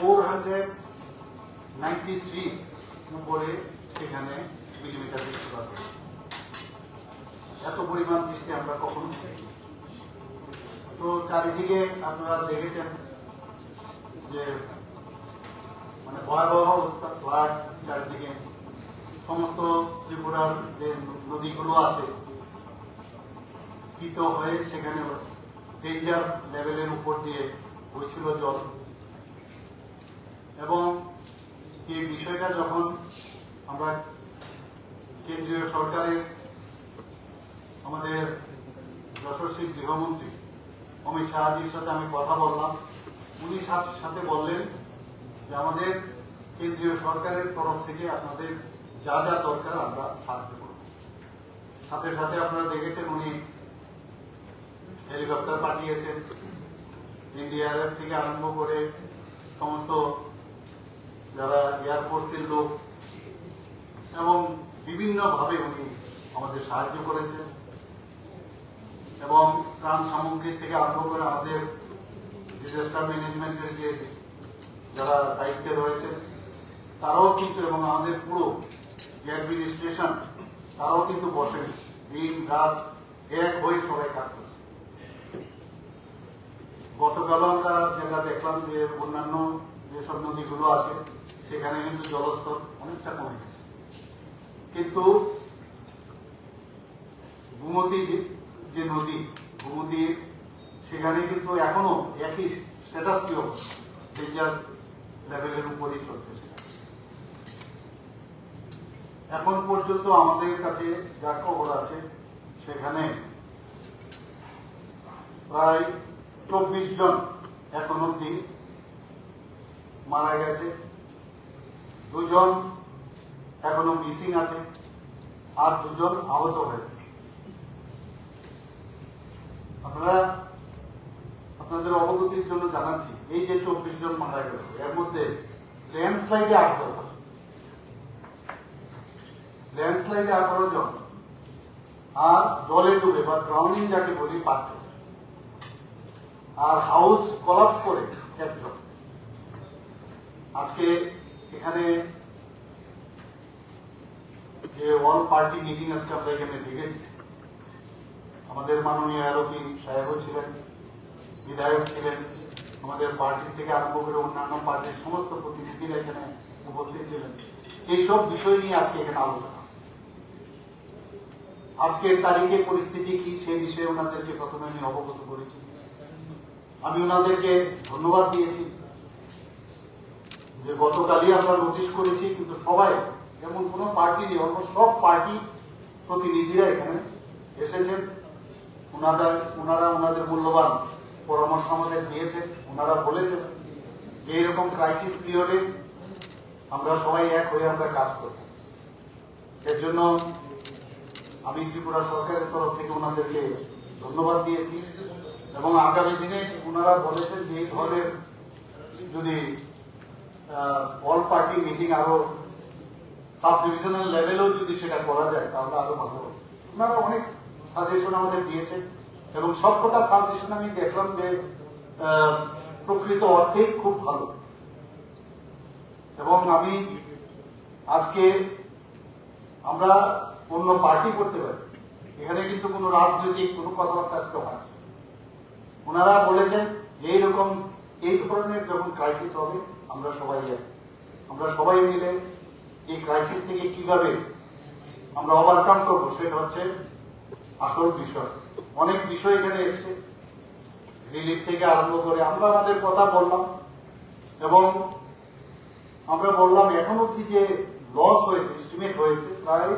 Four চারিদিকে আপনারা দেখেছেন যে মানে ভয়াবহ অবস্থা, ফ্লাড চারিদিকে। সমস্ত ত্রিপুরার যে নদীগুলো আছে হয়ে সেখানে ডেঞ্জার লেভেলের উপর দিয়ে বইছিল জল। এবং এই বিষয়টা যখন আমরা কেন্দ্রীয় সরকারের আমাদের যশস্বী গৃহমন্ত্রী অমিত শাহজির সাথে আমি কথা বললাম, উনি সাথে বললেন যে আমাদের কেন্দ্রীয় সরকারের তরফ থেকে আপনাদের যা যা দরকার আমরা সাহায্য করব। সাথে সাথে আপনারা দেখেছেন উনি হেলিকপ্টার পাঠিয়েছেন, এনডিআরএফ থেকে আরম্ভ করে সমস্ত যারা এয়ারফোর্সের লোক, এবং বিভিন্নভাবে উনি আমাদের সাহায্য করেছেন, এবং ত্রাণ সামগ্রী থেকে আরম্ভ করে আমাদের ডিজাস্টার ম্যানেজমেন্টের যে যারা দায়িত্বে রয়েছেন, তারাও কিন্তু, এবং আমাদের পুরো অ্যাডমিনিস্ট্রেশন তারাও কিন্তু বসেন, দিন, রাত এক হয়ে সবাই কাজ করছে। গতকাল আমরা যেটা দেখলাম যে অন্যান্য যেসব নদীগুলো আছে সেখানে কিন্তু জলস্তর অনেকটা কমে গেছে। কিন্তু গুমতি যে- নদী, গুমতি সেখানে কিন্তু এখনও একই স্ট্যাটাস কি ডেঞ্জার লেভেলের উপরেই চলছে এখন পর্যন্ত আমাদের কাছে যা খবর আছে, সেখানে প্রায় চব্বিশ জন এখন অব্দি মারা গেছে। দুজন এখনও মিসিং আছে, আর দুজন আহত হয়েছে। আপনারা, আপনাদের অবগতির জন্য জানাচ্ছি, এই যে চব্বিশ জন মারা গেল, এর মধ্যে ল্যান্ডস্লাইডে জন ল্যান্ডস্লাইডে আঠারো জন, আর জলে ডুবে, বা ড্রাউনিং যাকে বলি পাঁচ জন আর হাউস কলাপ করে একজন। আজকে এখানে যে অল পার্টি মিটিং আজকে আমরা এখানে ডেকেছি আমাদের মাননীয় আরোপী সাহেবও ছিলেন, বিধায়ক ছিলেন। আমাদের পার্টি থেকে আরম্ভ করে অন্যান্য পার্টির সমস্ত প্রতিনিধিরা এখানে উপস্থিত ছিলেন। এইসব বিষয় নিয়ে আজকে এখানে আলোচনা। আজকের তারিখে পরিস্থিতি কি সেই বিষয়ে ওনাদেরকে প্রথমে আমি অবগত করেছি। আমি ওনাদেরকে ধন্যবাদ দিয়েছি। যে গতকালই আমরা নোটিশ করেছি, কিন্তু সবাই এমন কোন পার্টি নেই, অন্য সব পার্টি প্রতিনিধিরা এখানে এসেছেন। ওনারা ওনারা ওনাদের মূল্যবান পরামর্শ আমাদের দিয়েছেন ওনারা বলেছেন যে এরকম ক্রাইসিস পিরিয়ডে আমরা সবাই এক হয়ে আমরা কাজ করি এর জন্য আমি ত্রিপুরা সরকারের তরফ থেকে ওনাদেরকে ধন্যবাদ দিয়েছি এবং আগামী দিনে ওনারা বলেছেন যে এই ধরনের যদি অল পার্টি মিটিং আরও সাব ডিভিশনাল লেভেলেও যদি সেটা করা যায়, তাহলে আরও ভালো হবে। ওনারা অনেক সাজেশন আমাদের দিয়েছেন এবং সবকটা সাজেশন আমি দেখলাম যে প্রকৃত অর্থেই খুব ভালো। এবং আমি আজকে আমরা অন্য পার্টি করতে পারি। এখানে কিন্তু কোনো রাজনৈতিক কোনো কথাবার্তা আজকে হয় ওনারা বলেছেন এইরকম এই ধরনের যখন ক্রাইসিস হবে, আমরা সবাই। আমরা সবাই মিলে এই ক্রাইসিস থেকে কীভাবে আমরা ওভারকাম করব, সেটা হচ্ছে আসল বিষয়। অনেক বিষয় এখানে এসছে। রিলিফ থেকে আরম্ভ করে আমরা আমাদের কথা বললাম এবং আমরা বললাম, এখন অব্দি যে লস হয়েছে এস্টিমেট হয়েছে, প্রায়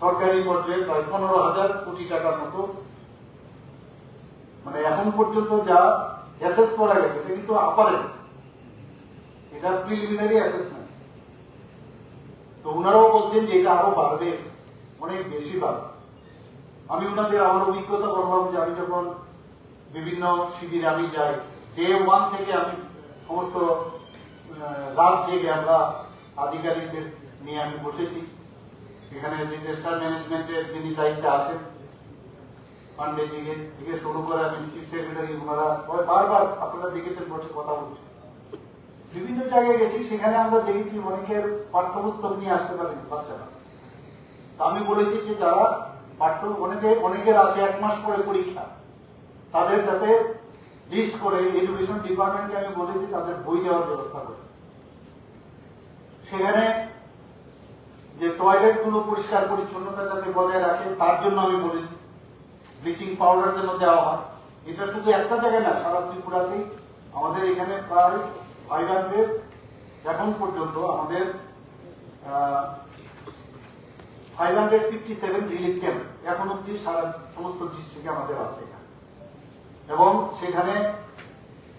সরকারি পর্যায়ে প্রায় পনেরো হাজার কোটি টাকার মতো। মানে এখন পর্যন্ত যা অ্যাসেস করা গেছে, এটা কিন্তু আপারে এটা প্রিলিমিনারি অ্যাসেসমেন্ট তো ওনারাও বলছেন যে এটা আরও বাড়বে, অনেক বেশি বাড়বে। আমি ওনাদের আমার অভিজ্ঞতা বললাম যে আমি যখন বিভিন্ন শিবিরে আমি যাই ডে ওয়ান থেকে আমি সমস্ত রাত জেগে আমরা আধিকারিকদের নিয়ে আমি বসেছি। এখানে ডিজাস্টার ম্যানেজমেন্টের যিনি দায়িত্বে আছেন পান্ডে জিকে থেকে শুরু করে আমি চিফ সেক্রেটারি সবাই বারবার আপনারা দেখেছেন বসে কথা বলছে। বিভিন্ন জায়গায় গেছি, সেখানে আমরা দেখেছি অনেকের পাঠ্যপুস্তক নিয়ে আসতে পারেন বাচ্চারা। আমি বলেছি যে যারা পাঠ্য, অনেকে, অনেকের আছে এক মাস পরে পরীক্ষা। তাদের যাতে লিস্ট করে এডুকেশন ডিপার্টমেন্টকে আমি বলেছি, তাদের বই দেওয়ার ব্যবস্থা করে। সেখানে যে টয়লেটগুলো পরিষ্কার পরিচ্ছন্নতা যাতে বজায় রাখে, তার জন্য আমি বলেছি। ব্লিচিং পাউডার যেন দেওয়া হয়। এটা শুধু একটা জায়গায় না, সারা ত্রিপুরাতেই। আমাদের এখানে প্রায় ফাইভ হান্ড্রেড এখন পর্যন্ত আমাদের five hundred fifty seven relief camp এখন অব্দি সারা সমস্ত ডিস্ট্রিক্টে আমাদের আছে এবং সেখানে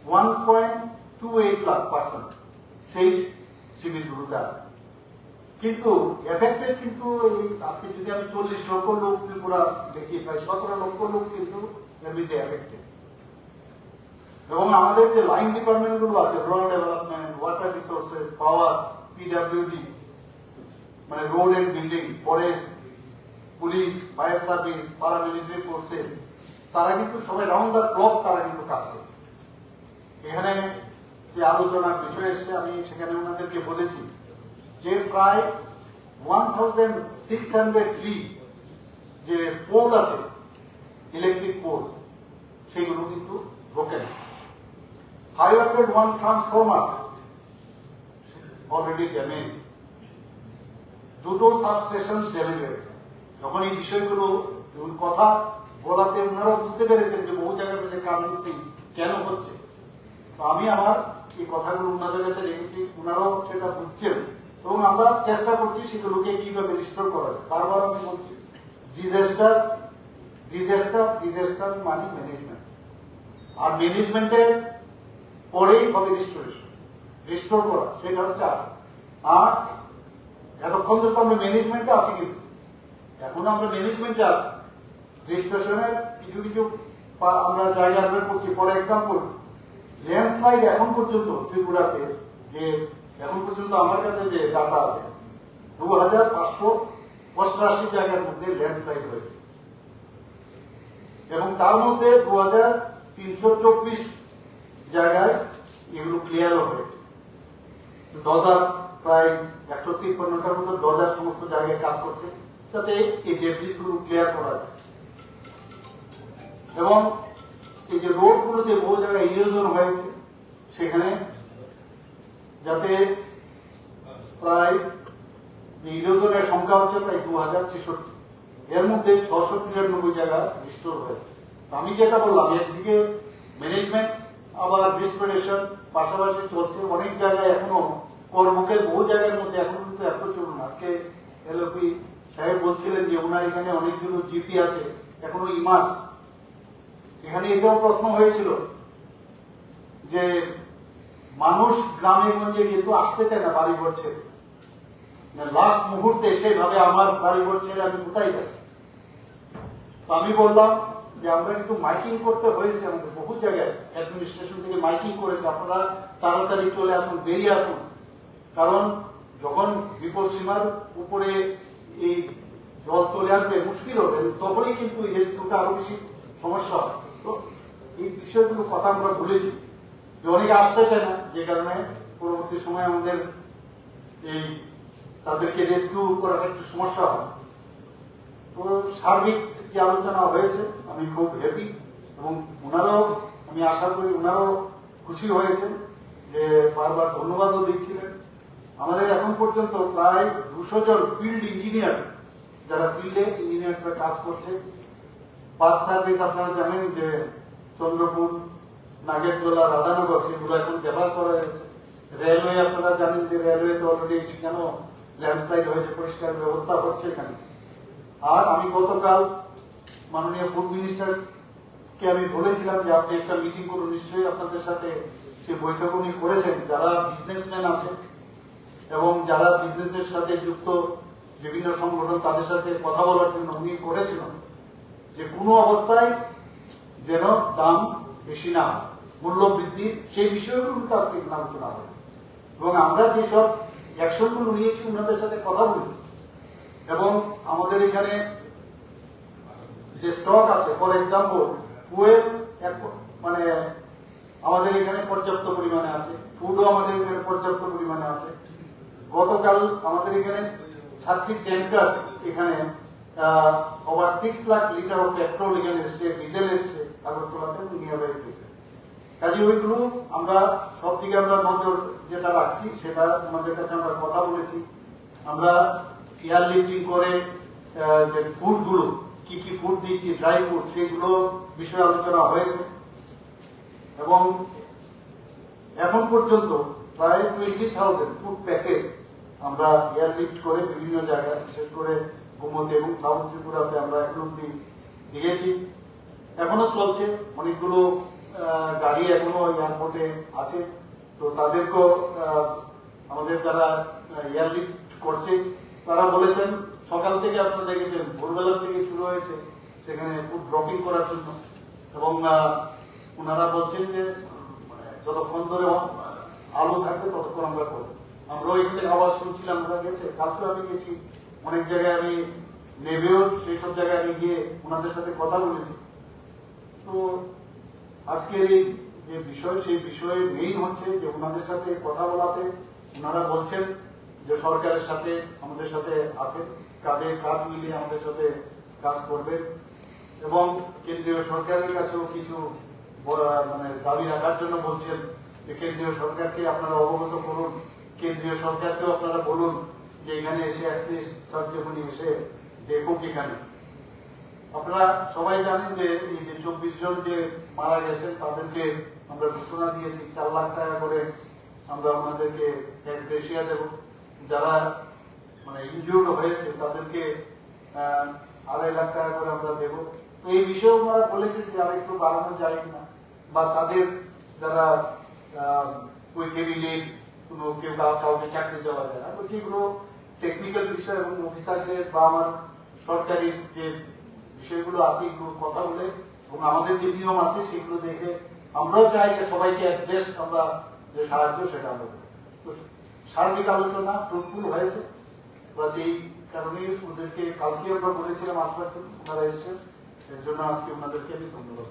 one point two eight lakh percent সেই শিবিরগুলোতে আছে। কিন্তু এফেক্টেড কিন্তু আজকে যদি আমি চল্লিশ লক্ষ লোক ত্রিপুরা দেখি, প্রায় সতেরো লক্ষ লোক কিন্তু এবং আমাদের যে লাইন ডিপার্টমেন্টগুলো আছে rural development water resources power PWD মানে road and building forest police fire service paramilitary forces তারা কিন্তু সবাই রাউন্ড দ্য ক্লক তারা কিন্তু কাজ করছে। এখানে যে আলোচনার বিষয় এসছে, আমি সেখানে ওনাদেরকে বলেছি যে প্রায় ওয়ান যে পোল আছে ইলেকট্রিক পোল সেগুলো কিন্তু broken five hundred one transformer already damage দুটো সাবস্টেশন ড্যামেজ হয়েছে। যখন এই বিষয়গুলো কথা বলাতে ওনারা বুঝতে পেরেছেন যে বহু জায়গায় মধ্যে কারণটি কেন হচ্ছে। তো আমি আমার এই কথাগুলো ওনাদের কাছে রেখেছি, ওনারাও সেটা বুঝছেন। এবং আমরা চেষ্টা করছি সেগুলোকে কীভাবে রিস্টোর করা যায়। বারবার আমি বলছি ডিজাস্টার ডিজাস্টার ডিজাস্টার মানে ম্যানেজমেন্ট আর ম্যানেজমেন্টের পরেই হবে রিস্টোরেশন রিস্টোর করা, সেটা হচ্ছে আর। আর এতক্ষণ তো আমরা ম্যানেজমেন্টে আছি কিন্তু। এখন আমরা ম্যানেজমেন্টে আছি। রেজিস্ট্রেশনের কিছু কিছু আমরা জায়গা করছি। ফর এক্সাম্পল ল্যান্ডস্লাইড এখন পর্যন্ত ত্রিপুরাতে যে এখন পর্যন্ত আমার কাছে যে ডাটা আছে দু হাজার পাঁচশো অষ্টআশি জায়গার মধ্যে ল্যান্ডস্লাইড হয়েছে। এবং তার মধ্যে দু হাজার তিনশো চব্বিশ জায়গায় এগুলো ক্লিয়ারও হয়েছে। দজার প্রায় একশো তিপ্পান্নটার মতো দজার সমস্ত জায়গায় কাজ করছে, যাতে এই ডেবলিসগুলো ক্লিয়ার করা যায়। এবং এই যে রোড গুলোতে বহু জায়গায় ইরোজন হয়েছে, সেখানে যাতে প্রায় ইরোজনের সংখ্যা হচ্ছে প্রায় দু হাজার ছেষট্টি। এর মধ্যে ছশো তিরানব্বই জায়গা রিস্টোর হয়েছে। আমি যেটা বললাম একদিকে ম্যানেজমেন্ট আবার রিস্টোরেশন পাশাপাশি চলছে অনেক জায়গায় এখনও কর্মকের বহু জায়গার মধ্যে এখনও কিন্তু এত চলুন। আজকে এলওপি সাহেব বলছিলেন যে ওনার এখানে অনেকগুলো জিপি আছে, এখনও ইমাস এখানে এটাও প্রশ্ন হয়েছিল যে মানুষ গ্রামে গঞ্জে কিন্তু আসতে চায় না বাড়ি ঘর ছেড়ে। লাস্ট মুহূর্তে সেভাবে আমার বাড়ি ঘর ছেড়ে আমি কোথায় যাই তো আমি বললাম যে, আমরা কিন্তু মাইকিং করতে হয়েছে আমাদের বহু জায়গায়। অ্যাডমিনিস্ট্রেশন থেকে মাইকিং করেছে। আপনারা তাড়াতাড়ি চলে আসুন, বেরিয়ে আসুন। কারণ যখন বিপদ সীমার উপরে এই জল চলে আসবে, মুশকিল হবে। তখনই কিন্তু এই রেস্কিউটা আরও বেশি সমস্যা হয় তো এই বিষয়গুলো কথা আমরা ভুলেছি অনেকে আসতে চায় না, যে কারণে পরবর্তী সময় আমাদের এই তাদেরকে রেস্কিউ করাটা একটু সমস্যা হয় তো সার্বিক যে আলোচনা হয়েছে, আমি খুব হ্যাপি এবং ওনারাও, আমি আশা করি ওনারাও খুশি হয়েছেন যে বারবার ধন্যবাদও দিচ্ছিলেন। আমাদের এখন পর্যন্ত প্রায় দুশো জন ফিল্ড ইঞ্জিনিয়ার যারা ফিল্ডে ইঞ্জিনিয়ার্সরা কাজ করছে। বাস সার্ভিস আপনারা জানেন যে চন্দ্রপুর নাগেরদোলা রাধানগর সেগুলো এখন ব্যবহার করা হয়েছে। রেলওয়ে আপনারা জানেন যে রেলওয়েতে অলরেডি কেন ল্যান্ডস্লাইড হয়েছে, পরিষ্কার ব্যবস্থা হচ্ছে এখানে। আর আমি গতকাল মাননীয় ফুড মিনিস্টার কে আমি বলেছিলাম যে আপনি একটা মিটিং করুন, নিশ্চয়ই আপনাদের সাথে সে বৈঠক উনি করেছেন। যারা বিজনেসম্যান আছে এবং যারা বিজনেসের সাথে যুক্ত, বিভিন্ন সংগঠন তাদের সাথে কথা বলার জন্য উনি করেছিলেন, যে কোনো অবস্থায় যেন দাম বেশি না হয়। মূল্য বৃদ্ধি সেই বিষয়গুলো আজকে আলোচনা হবে। এবং আমরা যেসব অ্যাকশনগুলো নিয়েছি ওনাদের সাথে কথা বলি। এবং আমাদের এখানে যে স্টক আছে, ফর এক্সাম্পল, ফুয়েল মানে আমাদের এখানে পর্যাপ্ত পরিমাণে আছে, ফুডও আমাদের এখানে পর্যাপ্ত পরিমাণে আছে। গতকাল আমাদের এখানে সাতটি ট্যাঙ্কার এখানে over six lakh litre of petrol এখানে এসছে ডিজেল এসছে, আগরতলাতে নিয়ে বেরিয়েছে কাজে ওইগুলো আমরা সব আমরা নজর যেটা রাখছি, সেটা আমাদের কাছে আমরা কথা বলেছি। আমরা এয়ার লিফটিং করে যে ফুডগুলো কি কি ফুড দিচ্ছি ড্রাই ফুড সেগুলো বিষয়ে আলোচনা হয়েছে। এবং এখন পর্যন্ত প্রায় টোয়েন্টি থাউজেন্ড ফুড প্যাকেজ আমরা এয়ার লিফট করে বিভিন্ন জায়গায়, বিশেষ করে গোমতি এবং সাউথ ত্রিপুরাতে আমরা এখন অব্দি দিয়েছি। এখনও চলছে, অনেকগুলো গাড়ি এখনও এয়ারপোর্টে আছে। তো তাদেরকেও আমাদের যারা এয়ার লিফট করছে, তারা বলেছেন, সকাল থেকে আপনারা দেখেছেন, ভোরবেলা থেকে শুরু হয়েছে সেখানে ফুড ড্রপিং করার জন্য। এবং ওনারা বলছেন যে মানে যতক্ষণ ধরে আলো থাকবে ততক্ষণ আমরা করব। আমরাও এখান আওয়াজ শুনছিলাম আমরা গেছে। কালকে আমি গেছি। অনেক জায়গায় আমি নেবেও সেই সব জায়গায় আমি গিয়ে ওনাদের সাথে কথা বলেছি। তো আজকের এই যে বিষয়, সেই বিষয়ে মেইন হচ্ছে যে ওনাদের সাথে কথা বলাতে ওনারা বলছেন যে সরকারের সাথে, আমাদের সাথে আছে কাঁধে কাঁধ মিলিয়ে আমাদের সাথে কাজ করবে। এবং কেন্দ্রীয় সরকারের কাছেও কিছু মানে দাবি রাখার জন্য বলছেন যে কেন্দ্রীয় সরকারকে আপনারা অবগত করুন, কেন্দ্রীয় সরকারকেও আপনারা বলুন যে এখানে এসে অ্যাটলিস্ট সার্জেমনি এসে দেখুক এখানে। আপনারা সবাই জানেন যে এই যে চব্বিশ জন যে মারা গেছেন তাদেরকে আমরা ঘোষণা দিয়েছি, চার লাখ টাকা করে আমরা ওনাদেরকে ক্যাশ দেব। যারা মানে ইনজিউর্ড হয়েছে, তাদেরকে আড়াই লাখ টাকা করে আমরা দেব। তো এই বিষয়ে ওনারা বলেছেন যে আর একটু বাড়ানো যায় কিনা, বা তাদের যারা ওই ফ্যামিলি কোনো কেউ কাউকে চাকরি দেওয়া যায় না। বলছি এগুলো টেকনিক্যাল বিষয় এবং অফিসারদের বা আমার সরকারি যে বিষয়গুলো আছে, এগুলোর কথা বলে এবং আমাদের যে নিয়ম আছে সেগুলো দেখে আমরাও চাই যে সবাইকে অ্যাডজাস্ট আমরা যে সাহায্য সেটা আমরা। তো সার্বিক আলোচনা ফ্রুটফুল হয়েছে। বা এই কারণে ওদেরকে কালকে আমরা বলেছিলাম জন্য ওনারা এসছেন। এর জন্য আজকে ওনাদেরকে আমি ধন্যবাদ